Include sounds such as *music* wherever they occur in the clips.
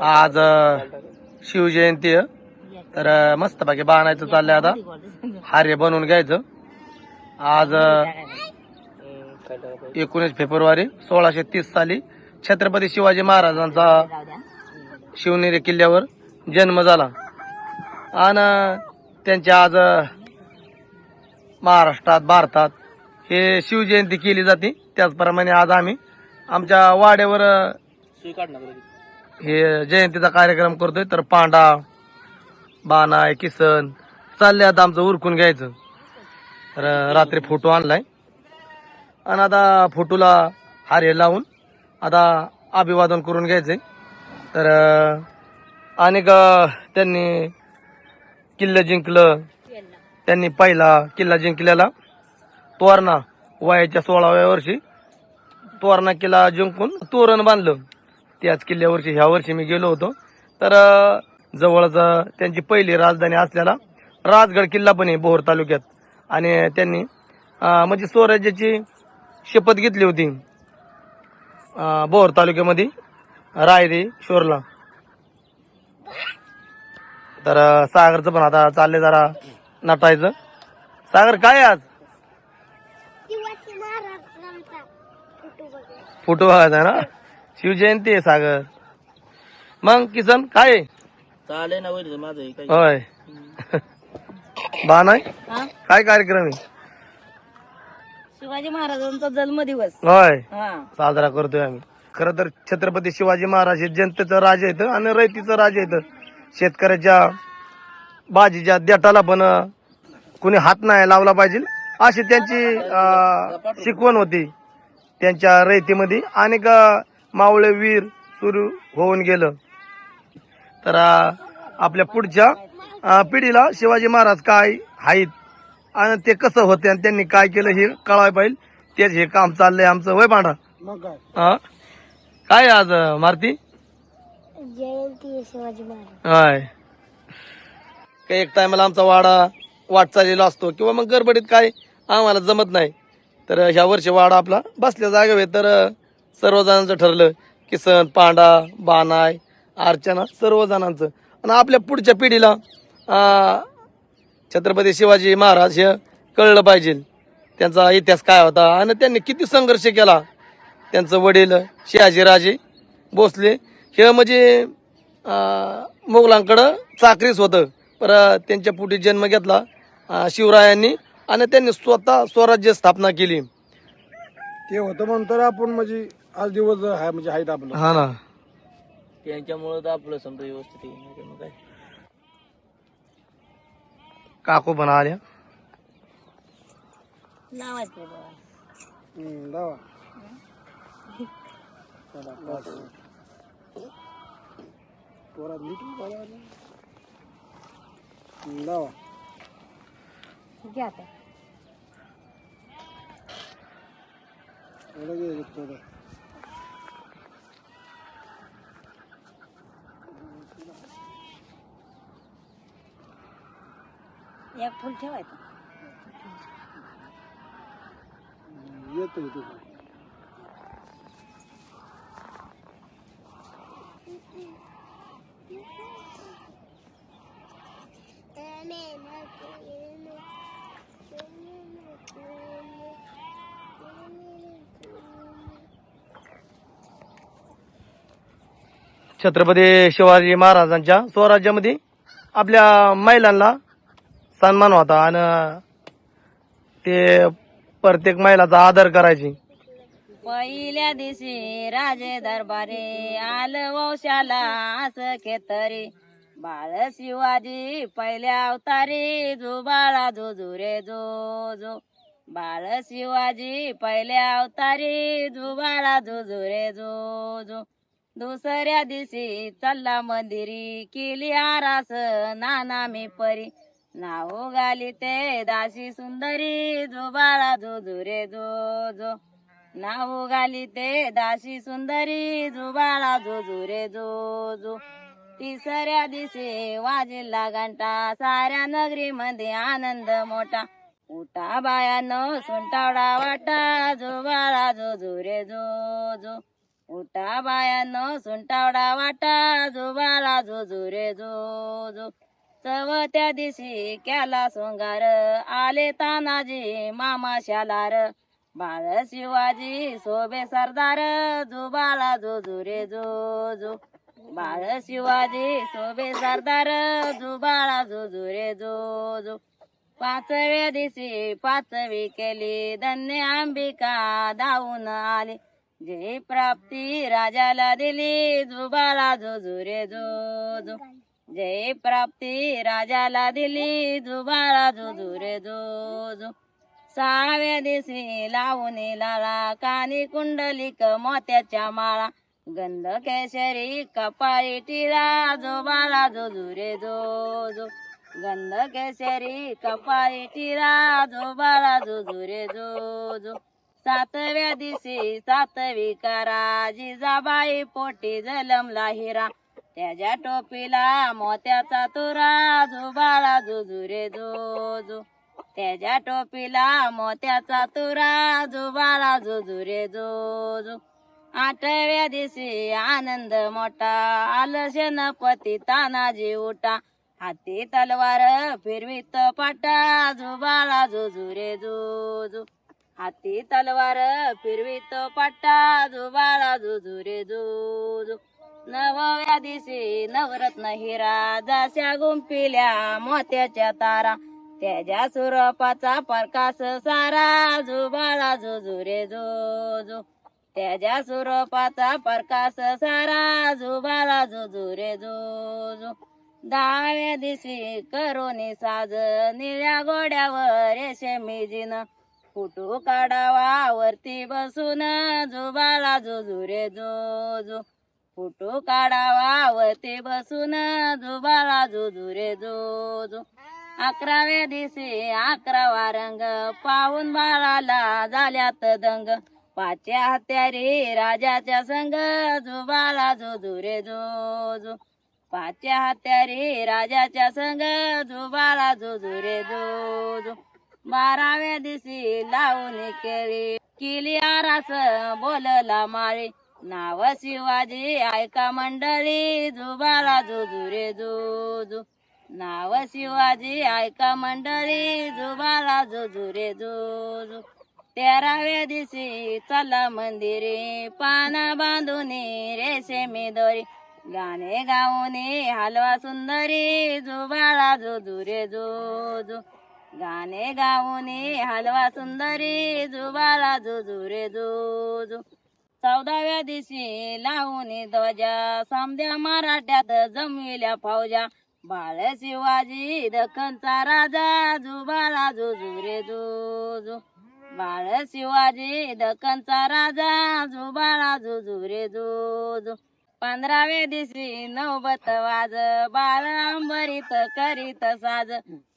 आज शिवजयंती आहे. तर मस्त मस्तपैकी बाणायचं चाललंय आता. हार्य बनवून घ्यायचं. आज एकोणीस फेब्रुवारी सोळाशे तीस साली छत्रपती शिवाजी महाराजांचा शिवनेरी किल्ल्यावर जन्म झाला. आणि त्यांच्या आज महाराष्ट्रात भारतात हे शिवजयंती केली जाते. त्याचप्रमाणे आज आम्ही आमच्या वाड्यावर हे जयंतीचा कार्यक्रम करतोय तर पांडा बाणाय किसन चालले आता आमचं उरकून घ्यायचं. तर रात्री फोटो आणलाय. आणि आता फोटोला हारे लावून आता अभिवादन करून घ्यायचंय. तर अनेक त्यांनी किल्लं जिंकलं. त्यांनी पहिला किल्ला जिंकलेला तोरणा वयाच्या सोळाव्या वर्षी तोरणा किल्ला जिंकून तोरण बांधलं. त्याच किल्ल्यावरची ह्या वर्षी मी गेलो होतो. तर जवळच त्यांची पहिली राजधानी असलेला राजगड किल्ला पण आहे बोर तालुक्यात. आणि त्यांनी म्हणजे स्वराज्याची शपथ घेतली होती बोर तालुक्यामध्ये रायरी शोरला. तर सागरचं पण आता चाललंय जरा नटायचं. सागर काय आज? फोटो बघा फोटो बघायचा आहे ना? शिवजयंती आहे सागर. मग किसन काय आहे? चालेल ना वैरी माझं हे काही होय. बाण आहे? काय कार्यक्रम आहे? शिवाजी महाराजांचा जन्मदिवस. होय. हा. साजरा करतोय आम्ही. खर तर छत्रपती शिवाजी महाराज हे जनतेचं राजे आहेत आणि रयतीचं राजे आहेत शेतकऱ्याच्या बाजीच्या देटाला पण अं, कुणी हात नाही लावला पाहिजे. अशी त्यांची अं, शिकवण होती त्यांच्या रयतीमध्ये. अनेक अं, मावळे वीर सुरू होऊन गेलं. तर आपल्या पुढच्या पिढीला शिवाजी महाराज काय आहेत आणि ते कसं होते आणि त्यांनी काय केलं हे कळायला पाहिजे. तेच हे काम चाललंय आमचं. वय पांढरा मग काय? हा काय आज मारुती? जयंती आहे शिवाजी महाराज. हाय. काही एक टायमाला आमचा वाडा वाट चाललेला असतो किंवा मग गडबडीत काय आम्हाला जमत नाही. तर ह्या वर्षी वाडा आपला बसल्या आहे. तर सर्वजणांचं ठरलं किसन पांडा बानाय अर्चना सर्वजणांचं. आणि आपल्या पुढच्या पिढीला छत्रपती शिवाजी महाराज हे कळलं पाहिजे. त्यांचा इतिहास काय होता आणि त्यांनी किती संघर्ष केला. त्यांचं वडील शहाजीराजे भोसले हे म्हणजे मुघलांकडं चाकरीच होतं. पर त्यांच्या पुढे जन्म घेतला शिवरायांनी आणि त्यांनी स्वतः स्वराज्य स्थापना केली. ते होतं म्हणून तर आपण म्हणजे आज दिवस आहे म्हणजे आहेत आपलं हा ना त्यांच्यामुळे तर आपलं समजा व्यवस्थित आहे नाही तर मग काय काकू पण आल्या लावायचं बाबा. हम्म. पोरात लावा घ्या आता. एवढं घे, थोडं. एक फुल ठेवायचं येतो. छत्रपती शिवाजी महाराजांच्या स्वराज्यामध्ये आपल्या महिलांना सन्मान होता आणि ते प्रत्येक महिलाचा आदर करायची. पहिल्या दिवशी राजे दरबारे आल वंशाला असं खेतरी बाळ शिवाजी पहिल्या अवतारी जो बाळा जो जो रे जो जो. बाळ शिवाजी पहिल्या अवतारी जो बाळा जो जो रे जो जो. दुसऱ्या दिवशी चालला मंदिरी केली आरास नाना मी परी. नाव गाली ते दासी सुंदरी जो बाळा जो जो रे जो जो. नाव गाली ते दासी सुंदरी जो बाळा जो जो जो जो. तिसऱ्या दिवशी वाजिला घंटा साऱ्या नगरी मध्ये आनंद मोठा. उठा बायानो सुंटावडा वाटा जो बाळा जो जो जो जो. उठा बायानो सुंटावडा वाटा जुबाळा झुजू रे जो जो. चव त्या दिवशी केला सोंगार आले तानाजी मामा शालार बाळ शिवाजी सोबे सरदार. जुबाळा झुजू रे जो जो बाळ शिवाजी सोबे सरदार. जुबाळा झुजू रे जो जो पाचव्या दिवशी पाचवी केली. धन्य अंबिका धावून आली. जय प्राप्ती राजाला दिली. जुबाला झुजुरे जो जो जय प्राप्ती राजाला दिली जुबाळा झुजुरे जो जो सहाव्या दिवशी लावून लाला कानी कुंडलिक मोत्याच्या माळा. गंध केशरी कपाळी टिळा जोबाला झुजुरे जो जो गंध केशरी कपाळी टिळा जोबाला झुजुरे जो जो सातव्या दिवशी सातवी करा जिजाबाई पोटी जलमला हिरा. त्याच्या टोपीला मोत्याचा तुरा जुबाळा जुजुरे जो जो त्याच्या टोपीला मोत्याचा तुरा जुबाळा जुजुरे जो जो आठव्या दिवशी आनंद मोठा आल शेनपती तानाजी उठा. हाती तलवार फिरवीत पाटा जुबाळा जुजुरे जो जो हाती तलवार फिरवीत पाटा जुबाळा जुजुरे जो जो नवव्या दिवशी नवरत्न हिरा जास्या गुंपिल्या मोत्याच्या तारा. त्याच्या सुरपाचा प्रकाश सारा जुबाळा जुजुरे जो जो त्याच्या सुरपाचा प्रकाश सारा जुबाळा जुजुरे जो जो दहाव्या दिवशी करोनी साज निळ्या गोड्यावर रेशमी जिन फोटो काढावा? वरती बसून जुबाळा जुजुरे जो जो फोटो काढावा? वरती बसून जुबाळा जुजुरे जो जो अकराव्या दिवशी अकरावा रंग पाहून बाळाला झाल्यात दंग. पाच्या हत्यारी राजाच्या संग जुबाळा जुजुरे जो जो पाच्या हत्यारी राजाच्या संग जुबाळा जुजुरे जो जो बाराव्या दिवशी लावून केली. किली आरास बोलला माळी. नाव शिवाजी ऐका मंडळी जुबाला जुजुरे जुजू नाव शिवाजी ऐका मंडळी जुबाला जुजुरे जुजू तेराव्या दिवशी चला मंदिरी पाना बांधून रेशमी दोरी. गाणे गाऊन हलवा सुंदरी जुबाळा जुजुरे जो जो. गाणे गाऊन हलवा सुंदरी जुबाळा जुजुरे जो जो चौदाव्या दिवशी लावून ध्वजा समद्या मराठ्यात जमविल्या फौजा. बाळ शिवाजी दखनचा राजा जुबाळा जुजुरे जो जो बाळ शिवाजी दखनचा राजा जुबाळा जुजुरे जो जो पंधराव्या दिवशी नवबत वाज बाळ अंबरीत करीत साज.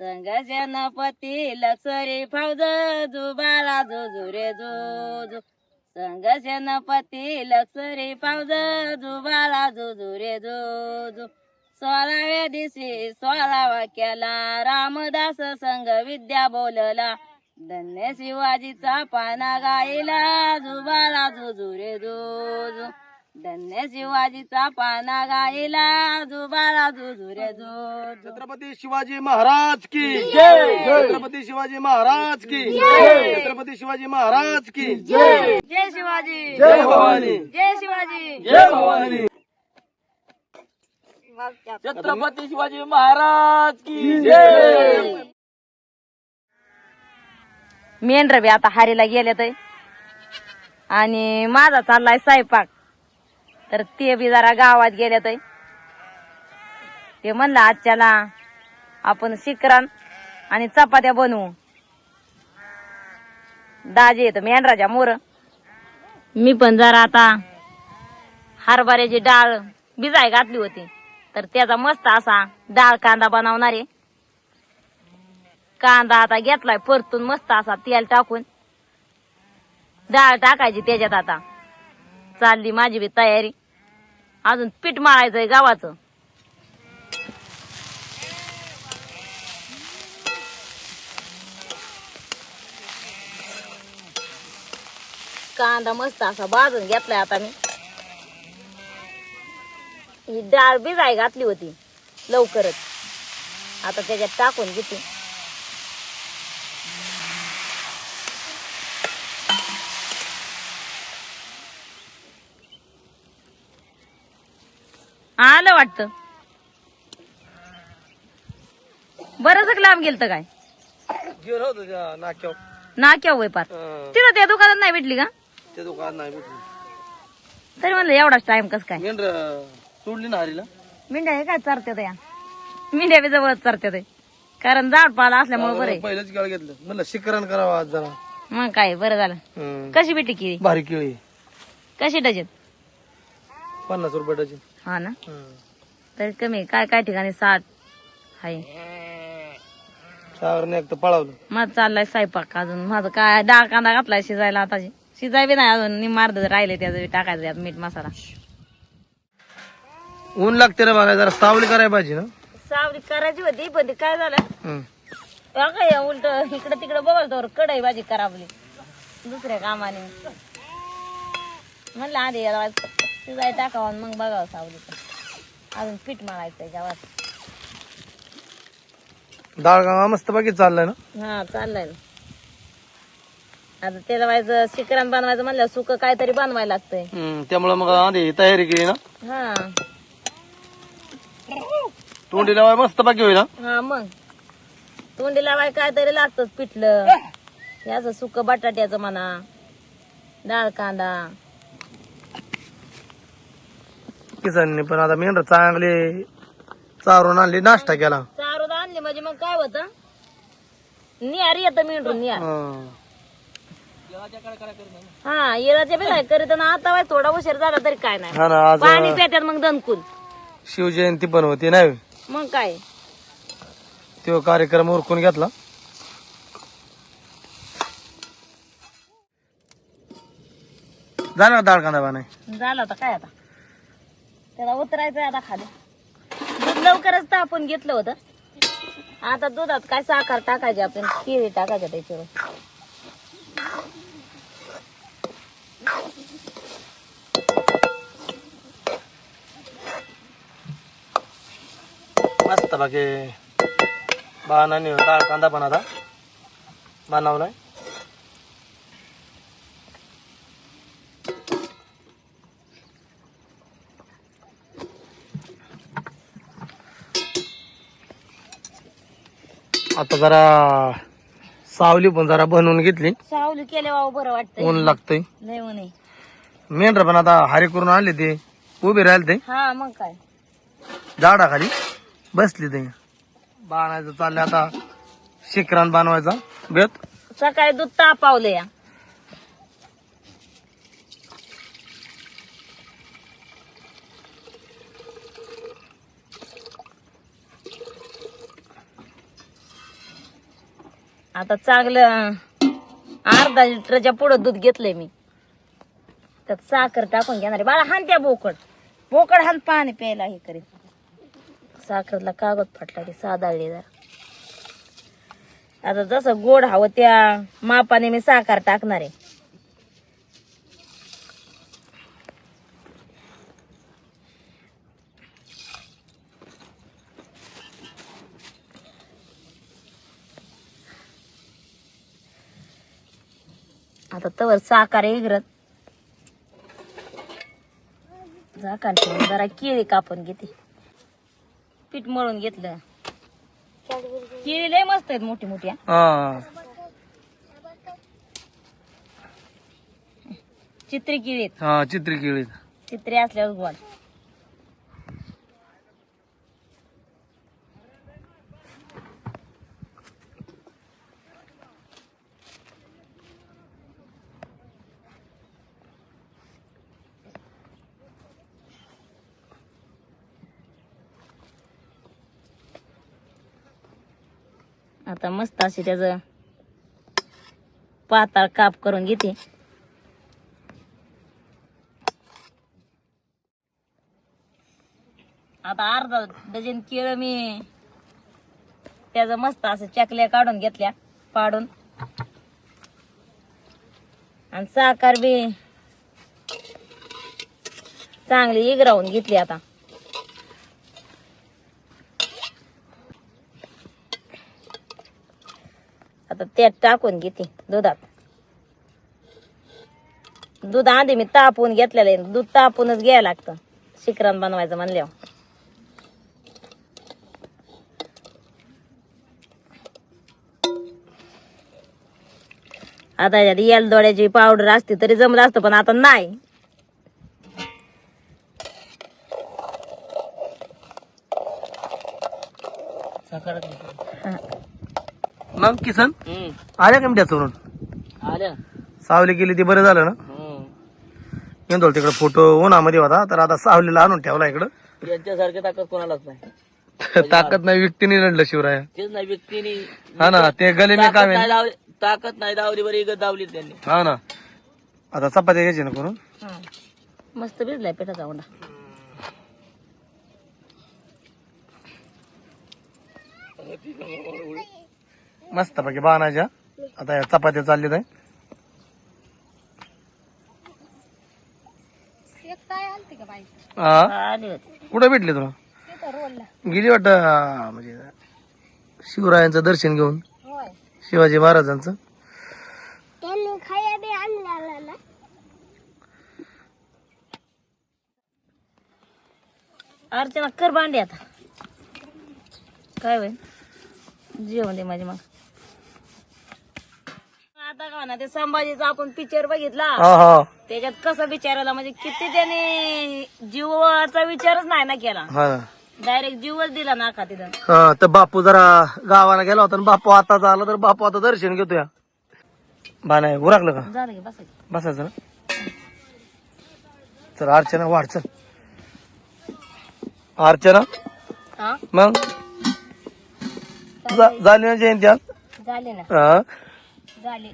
संग सेनापती लक्सरी फौज जुबाला जुजुरे जो जो संग सेनापती लक्सरी फौज जुबाळा जुजुरे जो जो सोळाव्या दिवशी सोळावा केला रामदास संग विद्या बोलला. धन्य शिवाजीचा पाना गायला जुबाला जुजुरे जो जो धन्य शिवाजीचा पाना गायला जुबाळा जुजुरे जो जो छत्रपती शिवाजी महाराज की. जय! छत्रपती शिवाजी महाराज की. जय! छत्रपती शिवाजी महाराज की. जय! जय शिवाजी! जय भवानी. जय शिवाजी! जय भवानी. छत्रपती शिवाजी महाराज की. जय! मेंढर बी आता हारीला गेले तर आणि माझा चाललाय स्वयंपाक. तर ते बी जरा गावात गेले तर ते म्हणलं आजच्याला आपण शिकरण आणि चपात्या बनवू. दाजे येत मेंढराच्या मोर. मी पण जरा आता हरभऱ्याची डाळ भिजाय घातली होती. तर त्याचा मस्त असा डाळ कांदा बनवणार आहे. कांदा आता घेतलाय परतून मस्त असा तेल टाकून. डाळ टाकायची त्याच्यात आता. चालली माझी बी तयारी. अजून पीठ मारायचंय गावाचं. कांदा मस्त असा भाजून घेतलाय आता मी. ही डाळ बिजाय घातली होती लवकरच. आता त्याच्यात टाकून घेते. आलं वाटत. बरंच लांब गेलत काय? गेलो होतो त्या नाक्यावर. ना केव्हा वय पार. अं, तिथं त्या दुकानात नाही भेटली का? ते दुकान नाही भेटली. तरी म्हणलं एवढाच टाइम कस काय? मेंढर सोडली ना हरीला. मेंढ्या हे काय चरत्यात या? मेंढ्या बी जवळ चरत्यात. कारण झाड पाला असल्यामुळे बरं आहे. पहिलंच गाळ घेतलं. म्हणलं शिकरण करावं आज जरा. मग काय बरं झालं. कशी भेटली केळी? भारी केळी. कशी डझन? पन्नास रुपये डझन. हा ना. तरी कमी. काय काय ठिकाणी साठ हाय सागरने एक तर पळावलं. माझं चाललाय स्वयंपाक अजून. माझं काय डाळ कांदा घातलाय शिजायला आता. शिजाय बी नाही अजून. निमार्द राहिले त्याचं टाकायचं त्यात मीठ मसाला. ऊन लागते रे बघा जरा सावली करायला पाहिजे ना. सावली करायची होती पण ते काय झालं. काय उलट इकडं तिकडं बघाल तर कढई भाजी करावली. दुसऱ्या कामाने. म्हणलं आधी याला शिजाय टाकावं मग बघावं सावलीचं अजून पीठ मळायचंय गावात. डाळ गावा मस्त बाकी चाललंय ना? हा चाललंय ना. आता त्याला व्हायचं शिकरण बनवायचं म्हणलं सुक काहीतरी बनवायला लागतंय. हं, त्यामुळं मग आधी तयारी केली ना? हा. तोंडी लावाय मस्त बाकी होईल ना हा मग. तोंडी लावाय काहीतरी लागतच पिठलं. याचं सुक बटाट्याचं म्हणा डाळ कांदा. किसांनी पण आता मेंढर चांगले चारून आणली नाश्ता केला. चारून आणली म्हणजे मग काय होत? निहार येतं मेंढरून निहार. हं. हा येळाच्या बी नाही करीत आणि आता वाय थोडा उशीर झाला तरी काय नाही. हा ना आज पाणी मग दणकून. शिवजयंती पण होती नाही? मग काय? तो कार्यक्रम उरकून घेतला. झाला डाळ कांदा बनाय झालं आता काय आता? त्याला उतरायचंय आता खाली. दूध लवकरच तापून घेतलं होतं. आता दुधात काय साखर टाकायची आपण केळी टाकायच्या त्याच्यावर. मस्त बाकी. बाणाने डाळ कांदा पण आता. बनवलाय. आता जरा सावली पण जरा बनवून घेतली. सावली केले बाबा बरं ऊन लागतंय. लय मेंढर पण आता हारी करून आणले ते. उभे राहिले ते. हा मग काय? झाडाखाली बसली ते. बाणायचं चाललंय आता. शिकरान बनवायचा बेत. सकाळी दूध तापावलं या. आता चांगलं अर्धा लिटरच्या पुढं दूध घेतलंय मी. त्यात साखर टाकून घेणार. आहे. बाळा हान त्या बोकड. बोकड हान पाणी प्यायला हे करीत साखरला कागद फाटला की साधाळली जरा आता जसं गोड हवं त्या मापाने मी साखर टाकणार. आहे आता तवर साखर इगरत झाकण ठेवून जरा केळी कापून घेते. पीठ मळून घेतलं. केळी लय मस्त आहेत मोठी मोठी चित्री केळी हा चित्री केळी चित्री असल्यावर गोड मस्त असे त्याच पाताळ काप करून घेते. आता अर्धा डझन केळं मी त्याचं मस्त असं चकल्या काढून घेतल्या पाडून. आणि साखर बी चांगली इगरावून घेतली आता. आता त्यात टाकून घेते दुधात. दूध आधी मी तापून घेतलेलं आहे. दूध तापूनच घ्यायला लागतं. शिकरण बनवायचं म्हणल्यावर. आता याच्यात येल दोड्याची पावडर असते तरी जमलं असतं पण आता नाही. किसन आल्या का मिठ्याचवरून आल्या. सावली गेली ती बरं झालं ना? येऊन तिकडे फोटो उन्हामध्ये होता तर आता सावलीला आणून ठेवला इकडं. यांच्यासारखे ताकद कोणालाच नाही. *laughs* ताकद नाही व्यक्तीने रडलं शिवराया. तेच नाही व्यक्तीने हा ना ते गले मी काय ताकद नाही दावली बरी इगत दावली त्यांनी. हा ना. आता चपात्या घ्यायची ना करून? मस्त भिजलाय पिठाचा उंडा मस्त बाकी बाणाच्या. आता या चपात्या चालल्या आहे. हा? आली होती. कुठे भेटली तुला? गेली वाटत म्हणजे शिवरायांचं दर्शन घेऊन. शिवाजी महाराजांचं. त्यांनी खाया बी आणला ना. अर्चना कर भांडी आता. काय होईल जेवण दे माझी मग. का ना ते संभाजीचा आपण पिक्चर बघितला. हा हा. त्याच्यात कसं विचारायला म्हणजे किती त्याने जीवाचा विचारच नाही ना केला. हा. डायरेक्ट जीवच दिला ना का तिथं. हा तर बापू जरा गावाला गेला होता आणि बापू आता आला तर बापू आता दर्शन घेतो या बाणा उरकलं का? झालं की बसायचं. बसायचं ना? चल अर्चना वाढ चल. अर्चना? हा? मग? जा- झाली ना जयंती आज? झाले ना. हा? झाले.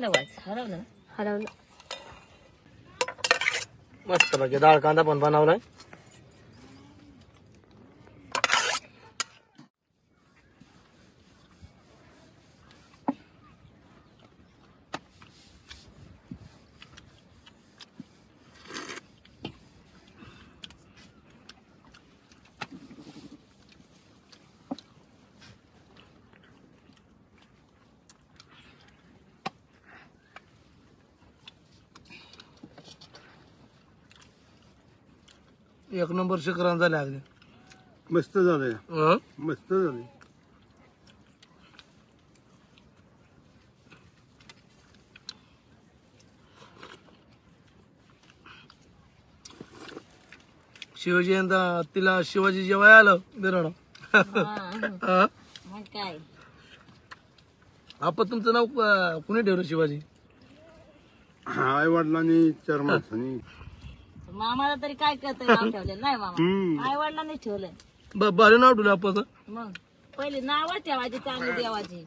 हलवायचं हरवलं ना? मस्त बाकी डाळ कांदा पण बनवलाय. एक नंबर शिकरण झाले अगदी. मस्त झालंय हं? मस्त झालंय शिवाजी यंदा तिला शिवाजी जेव्हा आलं बिराड हा, मग काय? आपण तुमचं नाव अं, कुणी ठेवलं शिवाजी? आई वडिलांनी चार माणसांनी मामाला तरी काय नाव *laughs* ठेवलेलं नाही मामा. आई वडिलांनी ठेवलंय. ब- भारी नाव ठेवलं आपण मग पहिली नाव ठेवायची चांगली देवाची.